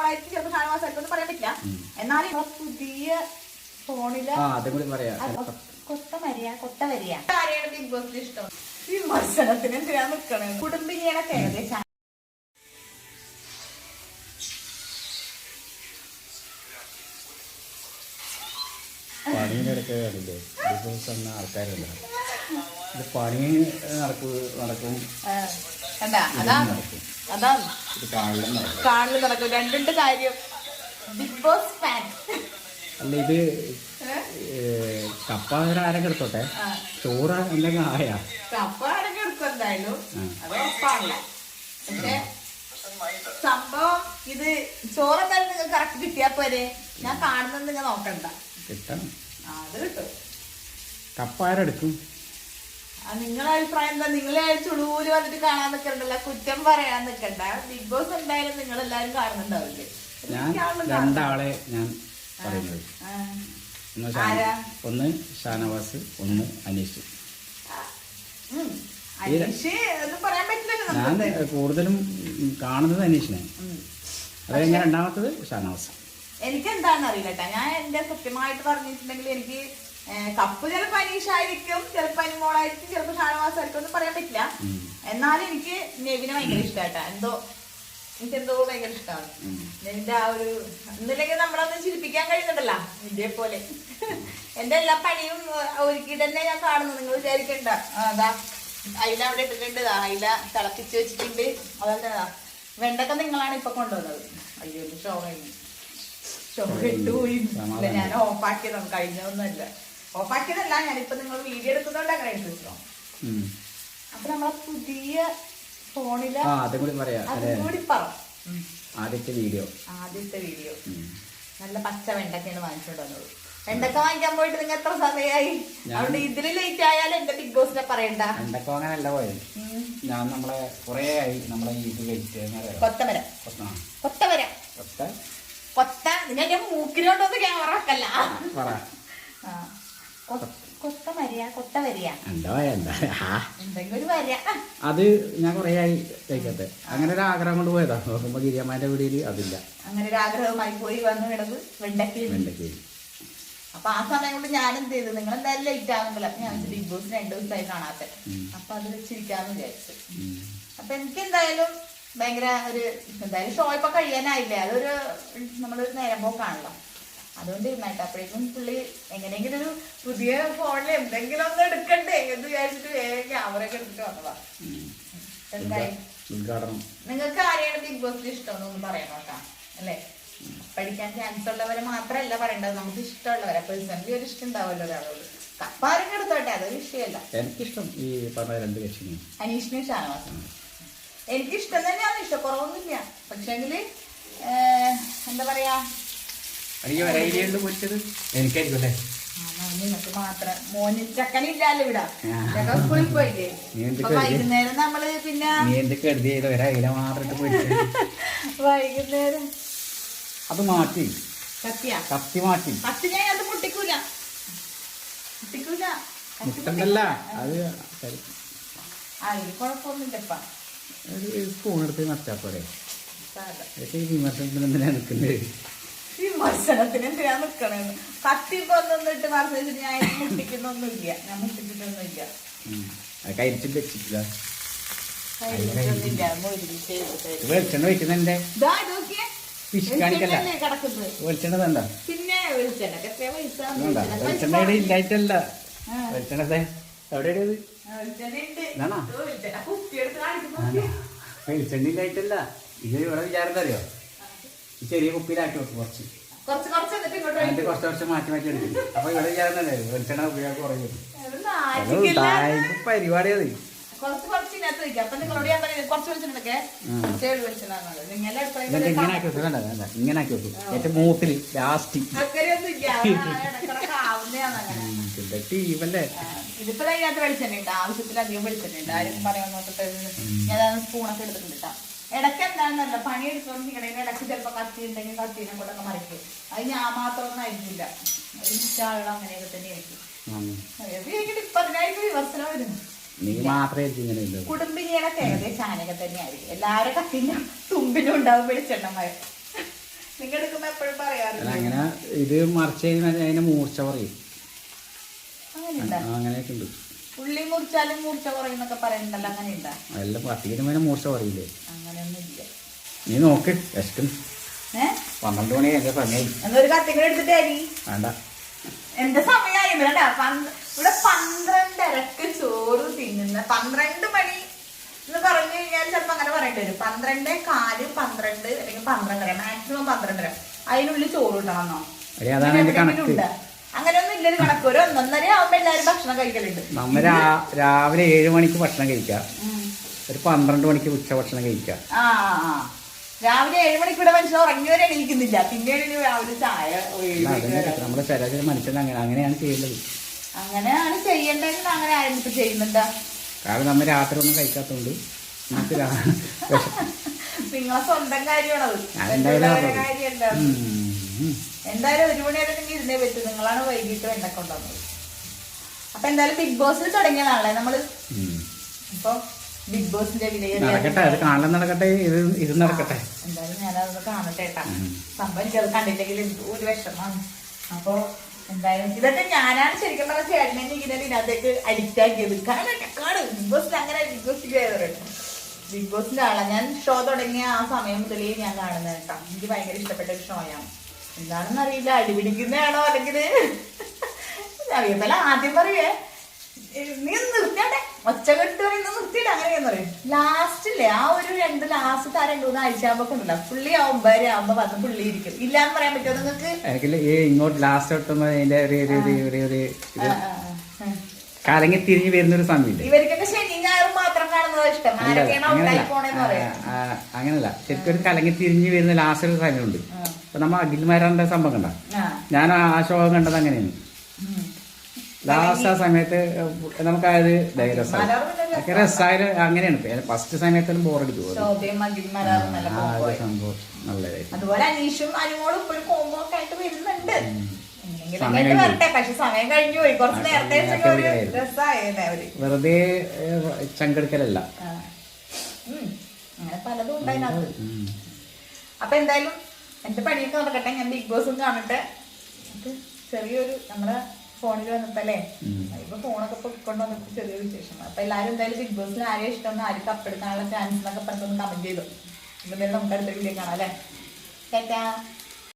മോളായിരിക്കും ചിലപ്പോൾ ഷാനവാസായിരിക്കും ഒന്നും പറയാൻ പറ്റില്ല. എന്നാലും ഇപ്പൊ പുതിയ ഫോണിൽ ആ അതും കൂടി പറയാ. കൊത്ത വരിക കൊത്ത വരിക ആരെയാണ് ബിഗ് ഇഷ്ടം. വിമർശനത്തിന് എന്തിനാ നിക്കണേ? കുടുംബിനികളൊക്കെ ഏകദേശം പണീന്റെ ഇടയ്ക്ക് കണ്ടില്ലേ? ബിസിനസ് എന്ന ആൾക്കാരല്ല? ഇത് പണി നടക്കും നടക്കും. നടക്കും. അതാണ് കാണലും നടക്കും. രണ്ടുണ്ട് കാര്യം. ബിഗ് ബോസ് ഫാൻ അല്ല ഇത് കപ്പ ആരൊക്കെ എടുത്തോട്ടെ? ചോറ് എന്തെങ്കിലും ആയാ? കപ്പ ആരൊക്കെ എടുക്കും എന്തായാലും? ആ. അത് ഉറപ്പാണല്ലോ. പക്ഷെ സംഭവം ഇത് ചോറ് എന്തായാലും നിങ്ങൾ കറക്റ്റ് കിട്ടിയാ പോരെ. ഞാൻ കാണുന്നത് നിങ്ങൾ നോക്കണ്ട. കിട്ടണം. ആ, അത് കിട്ടും. കപ്പ ആരെടുക്കും നിങ്ങളെ അഭിപ്രായം എന്താ? നിങ്ങളെ ചുളൂര് വന്നിട്ട് കാണാൻ നിൽക്കണ്ടല്ല കുറ്റം പറയാൻ നിൽക്കണ്ട ബിഗ് ബോസ് എന്തായാലും നിങ്ങൾ എല്ലാരും കാണുന്നുണ്ടാവില്ലേ? ഞാൻ രണ്ടാളെ ഞാൻ പറയുന്നത്. ഒന്ന് ഷാന- ഒന്ന് ഷാനവാസ് ഒന്ന് അനീഷ്. ഞാൻ കൂടുതലും കാണുന്നത് അനീഷിനെ. അതായത് ഞാൻ രണ്ടാമത്തത് ഷാനവാസ്. എനിക്ക് എന്താണെന്ന് അറിയില്ല കേട്ടാ. ഞാൻ എന്റെ സത്യമായിട്ട് പറഞ്ഞിട്ടുണ്ടെങ്കിൽ എനിക്ക് കപ്പ് ചിലപ്പോ അനീഷായിരിക്കും ചിലപ്പോ അനിമോളായിരിക്കും ചിലപ്പോ ഷാനവാസായിരിക്കും ഒന്നും പറയാൻ പറ്റില്ല. എന്നാലും എനിക്ക് നെവിനെ ഭയങ്കര ഇഷ്ടമായിട്ടാ എന്തോ എനിക്ക് എന്തോ ഭയങ്കര ഇഷ്ടമാണ് ഉം. നെവിന്റെ ആ ഒരു ഒന്നില്ലെങ്കിൽ നമ്മളൊന്ന് ചിരിപ്പിക്കാൻ കഴിയുന്നുണ്ടല്ലോ ഇതേപോലെ. എന്റെ എല്ലാ പണിയും ഒരുക്കി തന്നെ ഞാൻ കാണുന്നു. നിങ്ങൾ വിചാരിക്കണ്ട. അതാ അയില അവിടെ ഇട്ടിട്ടുണ്ട്. അയില തിളപ്പിച്ച് വെച്ചിട്ടുണ്ട്. ദാ, വെണ്ടക്ക നിങ്ങളാണ് ഇപ്പൊ കൊണ്ടുവന്നത്. അയ്യോ ഷോ കഴിഞ്ഞു. ഷോ ഇട്ടു പോയി ഞാൻ ഓഫാക്കിയതാണ് കഴിഞ്ഞതൊന്നുമല്ല. ഓഫാക്കിയതല്ല ഞാനിപ്പോ നിങ്ങൾ വീഡിയോ എടുക്കുന്നതുകൊണ്ട് അങ്ങനെ എടുത്തോ. അപ്പൊ നമ്മളെ പുതിയ ഫോണിൽ അതും കൂടി പറയാ അതും കൂടി പറ. ആദ്യത്തെ വീഡിയോ. ആദ്യത്തെ വീഡിയോ. നല്ല പച്ച വെണ്ടക്കയാണ് വാങ്ങിച്ചോണ്ട് വന്നത് വെണ്ടക്ക വാങ്ങിക്കാൻ പോയിട്ട് നിങ്ങൾ എത്ര സമയമായി അവിടെ അതുകൊണ്ട് ഇതിൽ ലേറ്റ് ആയാലും എന്റെ ബിഗ് ബോസിനെ പറയണ്ട. വെണ്ടക്ക വാങ്ങാനല്ല പോയത്. ഞാൻ നമ്മളെ കുറേ ആയി നമ്മളെ ഇത് കഴിച്ച് കൊത്തമര. കൊത്തവര കൊത്ത? കൊത്ത നിന്നെ മൂക്കിനോട്ടൊന്ന് ക്യാമറ വെക്കല്ല അത് ഞാൻ കുറേ ആയി കഴിക്കട്ടെ അങ്ങനെ ഒരു ആഗ്രഹം കൊണ്ട് പോയതാ. നോക്കുമ്പോ ഗിരിയമ്മാന്റെ വീടിൽ അതില്ല. അങ്ങനെ ഒരു ആഗ്രഹമായി പോയി വന്നു കിടന്ന് വെണ്ടക്കി വെണ്ടക്കി അപ്പൊ ആ സമയം കൊണ്ട് ഞാൻ എന്ത് ചെയ്തു? നിങ്ങൾ എന്തായാലും ലേറ്റ് ആകുമ്പോൾ ഞാൻ ബിഗ് ബോസ് രണ്ടു ദിവസമായി കാണാത്ത. അപ്പൊ അത് വെച്ചിരിക്കാന്ന് വിചാരിച്ചു. അപ്പൊ എനിക്ക് എന്തായാലും ഭയങ്കര ഒരു എന്തായാലും ഷോ ഇപ്പൊ കഴിയാനായില്ലേ? അതൊരു നമ്മളൊരു നേരം പോക്കാണല്ലോ. അതുകൊണ്ട് ഇരുന്നായിട്ട് അപ്പോഴേക്കും പുള്ളി എങ്ങനെയെങ്കിലും ഒരു പുതിയ ഫോണിൽ എന്തെങ്കിലും ഒന്ന് എടുക്കണ്ടേ എന്ന് വിചാരിച്ചിട്ട് വേഗം ക്യാമറ ഒക്കെ എടുത്തിട്ട് വന്നതാ. എന്തായി? നിങ്ങൾക്ക് ആരെയാണ് ബിഗ് ബോസിൽ ഇഷ്ടം എന്നൊന്ന് പറയണം നോക്കാം അല്ലേ? പഠിക്കാൻ ചാൻസ് ഉള്ളവരെ മാത്രമല്ല പറയേണ്ടത് നമുക്ക് ഇഷ്ടമുള്ളവരെ. പേഴ്സണലി ഒരു ഇഷ്ടം ഉണ്ടാവുമല്ലോ ഒരാളോട്. കപ്പാരൊക്കെ എടുത്തോട്ടെ? അതൊരു വിഷയമല്ല. എനിക്കിഷ്ടം ഈ പറഞ്ഞ രണ്ട് കക്ഷിനെ അനീഷിനും ഷാനവാസും. എനിക്ക് ഇഷ്ടം കുറവൊന്നുമില്ല പക്ഷേങ്കിൽ എന്താ പറയാ എനിക്ക് വരയിലുണ്ട് പൊരിച്ചത്. എനിക്കായിരിക്കും അല്ലേ? മാത്രം. മോന് ചക്കനില്ലല്ലോ ഇവിടെ. സ്കൂളിൽ പോയില്ലേ? വൈകുന്നേരം നമ്മൾ പിന്നെ നീ കരുതി? ഒരയില പൊരിച്ചത്. വൈകുന്നേരം. അത് മാറ്റി. കത്തിയാ കത്തി മാറ്റി. കത്തി ഞാൻ അത് മുട്ടണ്ടല്ല. അത്. അതിന് കുഴപ്പമൊന്നുമില്ലപ്പാ ഒരു സ്പൂൺ എടുത്ത് നട്ടാ പോരെ. വിമർശനത്തിന് എന്തിനാ നിൽക്കുന്നത്? ഈ മത്സരത്തിന് എന്തിനാ നിക്കണെന്ന് കത്തി കൊന്നിട്ട് മറിച്ചിട്ട് ഞാൻ മുട്ടിക്കുന്നൊന്നുമില്ല. ഞാൻ മുട്ടിച്ചിട്ടൊന്നുമില്ല. കരിച്ചിട്ട് വെച്ചിട്ടില്ല. വെളിച്ചെണ്ണ വെളിച്ചെണ്ണ വേണ്ട. പിന്നെ ഇല്ലായിട്ടല്ല. എവിടെയാണ് ഇത്. വെളിച്ചെണ്ണ ഇല്ലായിട്ടല്ല. ഇവിടെ വിചാരം അറിയോ? ചെറിയ കുപ്പിയിലാക്കി വെക്കും കുറച്ച്. അതിന്റെ. കുറച്ച് കുറച്ച് മാറ്റി മാറ്റി എടുക്കും. അപ്പൊ ഇവിടെ ചേർന്നല്ലേ വെളിച്ചെണ്ണ ഉപയോഗം കുറയും. പരിപാടി അത് ഇങ്ങനെ ആക്കി വെക്കും ഏറ്റവും മൂത്തിൽ ലാസ്റ്റ് ടീമല്ലേ ഇതിപ്പോ വെളിച്ചെണ്ണ ഉണ്ട് ആവശ്യത്തിലധികം വെളിച്ചെണ്ണ ഉണ്ട് ആരും പറയാൻ നോക്കട്ടെ ഞാൻ സ്പൂണൊക്കെ എടുത്തിട്ടുണ്ട് കേട്ടോ ഇടയ്ക്ക് എന്താണെന്നല്ല പണി എടുത്തോണ്ടിരിക്കണേ ഇടയ്ക്ക് ചിലപ്പോൾ കത്തി ഉണ്ടെങ്കിൽ കത്തീനെ കൊണ്ടൊക്കെ മറിക്കും. അത് ഞാൻ മാത്രമൊന്നും ആയിരിക്കില്ല അത് മിക്ക ആളുകൾ അങ്ങനെയൊക്കെ തന്നെയായിരിക്കും. ഇപ്പൊ അതിനായിരിക്കും വിമർശനം വരുന്നു നീ മാത്രമേ കുടുംബിനികളൊക്കെ ഏകദേശം അങ്ങനെയൊക്കെ തന്നെയായിരിക്കും. എല്ലാവരും കത്തിന്റെ തുമ്പിലും ഉണ്ടാവും വെളിച്ചെണ്ണ മരം നിങ്ങൾ എടുക്കുമ്പോ എപ്പോഴും പറയാറില്ല അങ്ങനെ ഇത് മറിച്ച് കഴിഞ്ഞാൽ അതിന്റെ മൂർച്ച പറയും. അങ്ങനെയൊക്കെ ഉണ്ട്. ഉള്ളി മുറിച്ചാലും മൂർച്ച കുറയുന്നൊക്കെ പറയുന്നുണ്ടല്ലോ അങ്ങനെ അല്ല അതെല്ലാം പത്തിക്കിന് മേലെ മൂർച്ച കുറയില്ലേ? അങ്ങനെയൊന്നും ഇല്ല നീ നോക്ക് വിശക്കും പന്ത്രണ്ട് മണി എന്റെ സമയം എന്നൊരു കത്തി എടുത്തിട്ട് അരി വേണ്ട. എന്റെ സമയമായി ഇവിടെ പന്ത്- ഇവിടെ പന്ത്രണ്ടരക്ക് ചോറ് തിന്നുന്ന പന്ത്രണ്ട് മണി എന്ന് പറഞ്ഞു കഴിഞ്ഞാൽ ചിലപ്പോ അങ്ങനെ പറയേണ്ടി വരും. പന്ത്രണ്ട് കാൽ പന്ത്രണ്ട് അല്ലെങ്കിൽ പന്ത്രണ്ടര മാക്സിമം പന്ത്രണ്ടര. അതിനുള്ളിൽ ചോറ് എടി, അതാണ് എന്റെ കണക്ക്. അങ്ങനെയൊന്നും ഇല്ലൊരു കണക്ക്. ഒരു ഒന്നൊന്നര ആവുമ്പോ എല്ലാവരും ഭക്ഷണം കഴിക്കലുണ്ട്. നമ്മ രാവിലെ ഏഴ് മണിക്ക് ഭക്ഷണം കഴിക്കാം ഒരു പന്ത്രണ്ട് മണിക്ക് ഉച്ച ഭക്ഷണം കഴിക്കാം ആ. രാവിലെ ഏഴ് മണിക്ക് ഇവിടെ മനുഷ്യൻ ഉറങ്ങിയവരെ എണീക്കുന്നില്ല. പിന്നീട് രാവിലെ ചായ. നമ്മുടെ ശരാശരി മനുഷ്യൻ അങ്ങനെ അങ്ങനെയാണ് ചെയ്യേണ്ടത് അങ്ങനെയാണ് ചെയ്യേണ്ടത് അങ്ങനെ ചെയ്യുന്നുണ്ടാ? കാരണം നമ്മൾ രാത്രി ഒന്നും കഴിക്കാത്തതുകൊണ്ട് നമുക്ക് രാ- വിശ- നിങ്ങളെ സ്വന്തം കാര്യമാണത്. കാര്യമല്ല. എന്തായാലും ഒരു മണിയായിട്ട് നിങ്ങൾ ഇരുന്നേ പറ്റൂ. നിങ്ങളാണ് വൈകിട്ട് വെണ്ടക്ക ഉണ്ടാകുന്നത് അപ്പൊ എന്തായാലും ബിഗ് ബോസിൽ തുടങ്ങിയതാണല്ലേ നമ്മൾ അപ്പൊ ബിഗ് ബോസിന്റെ നടക്കട്ടെ അത് കാണാൻ നടക്കട്ടെ ഇത് ഇത് നടക്കട്ടെ. എന്തായാലും ഞാനതൊന്ന് കാണട്ടെ കേട്ടാ. സംഭവം എനിക്കത് കണ്ടില്ലെങ്കിൽ ഒരു വിഷമാണ് അപ്പൊ എന്തായാലും ഇതൊക്കെ ഞാനാണ് ശരിക്കും പറഞ്ഞ ചേട്ടനെ ഇങ്ങനെ ഇതിനകത്തേക്ക് അഡിക്റ്റ് ആക്കിയത്. കാണട്ടെ കാണും. ബിഗ് ബോസിൽ അങ്ങനെ ബിഗ് ബോസ് ബിഗ് ബോസിന്റെ ആളാണ് ഞാൻ ഷോ തുടങ്ങിയ ആ സമയം മുതലേ ഞാൻ കാണുന്നത് കേട്ടോ. എനിക്ക് ഭയങ്കര ഇഷ്ടപ്പെട്ട ഒരു ഷോയാണ് എന്താണെന്ന് അറിയില്ല അടിപിടിക്കുന്നതാണോ അല്ലെങ്കിൽ അറിയത്തല്ല ആദ്യം പറയേ. നീ നീ ഒച്ച നിർത്തിയാട്ടെ പറയുന്ന പറയുന്നത് നിർത്തിയിട്ട് അങ്ങനെയെന്ന് പറയും. ലാസ്റ്റില്ലേ ആ ഒരു രണ്ട് ലാസ്റ്റ് ആ രണ്ട് മൂന്ന് ആഴ്ച ആകുമ്പോ ഉണ്ടല്ലോ. പുള്ളി ഒമ്പതര ആകുമ്പോ വന്ന് പുള്ളി ഇരിക്കും. ഇല്ലാന്ന് പറയാൻ പറ്റുമോ നിങ്ങൾക്ക് എനിക്കില്ല ഇങ്ങോട്ട് ലാസ്റ്റ് എത്തുമ്പോ അതിന്റെ ഒരു. കലങ്ങി തിരിഞ്ഞു വരുന്ന ഒരു സമയമില്ലേ? ഇവർക്കൊക്കെ ശനി ഞായറും മാത്രം കാണുന്നത് ഇഷ്ടം. അങ്ങനല്ല അങ്ങനല്ല. ശരിക്കും ഒരു കലങ്ങി തിരിഞ്ഞു വരുന്ന ലാസ്റ്റ് ഒരു സമയമുണ്ട്. ആ. അപ്പൊ നമ്മ അഖിൽമാരാന്റെ സംഭവം കണ്ട. ഞാൻ ആ ശോകം കണ്ടത് അങ്ങനെയാണ്. ലാസ്റ്റ് ആ സമയത്ത് നമുക്കത് പിന്നെ രസമായാലും അങ്ങനെയാണ്. ഫസ്റ്റ് സമയത്ത് ബോറടിച്ചു കോംബോ സംഭവം നല്ലതായിരുന്നു അതുപോലെ അനീഷും അനുമോളും ഇപ്പോഴും കോമ്പോ ഒക്കെ ആയിട്ട് വരുന്നുണ്ട്. വെറുതെ ചങ്കെടുക്കലല്ല. അങ്ങനെ പലതും ഉണ്ടായിരുന്നു അപ്പൊ എന്തായാലും എന്റെ പണിയൊക്കെ നടക്കട്ടെ ഞാൻ ബിഗ് ബോസും കാണട്ടെ. ചെറിയൊരു നമ്മുടെ ഫോണിൽ വന്നപ്പല്ലേ ഉം. ഇപ്പൊ ഫോണൊക്കെ പൊക്കിക്കൊണ്ട് വന്നപ്പോ ചെറിയൊരു വിശേഷം അപ്പൊ എല്ലാരും എന്തായാലും ബിഗ് ബോസിൽ ആരെയും ഇഷ്ടം ആരും കപ്പെടുക്കാനുള്ള ചാൻസ് എന്നൊക്കെ പറഞ്ഞൊന്ന് കമന്റ് ചെയ്തു. എന്തായാലും നമുക്ക് അടുത്ത വീഡിയോ കാണാം അല്ലേ? ടാറ്റാ.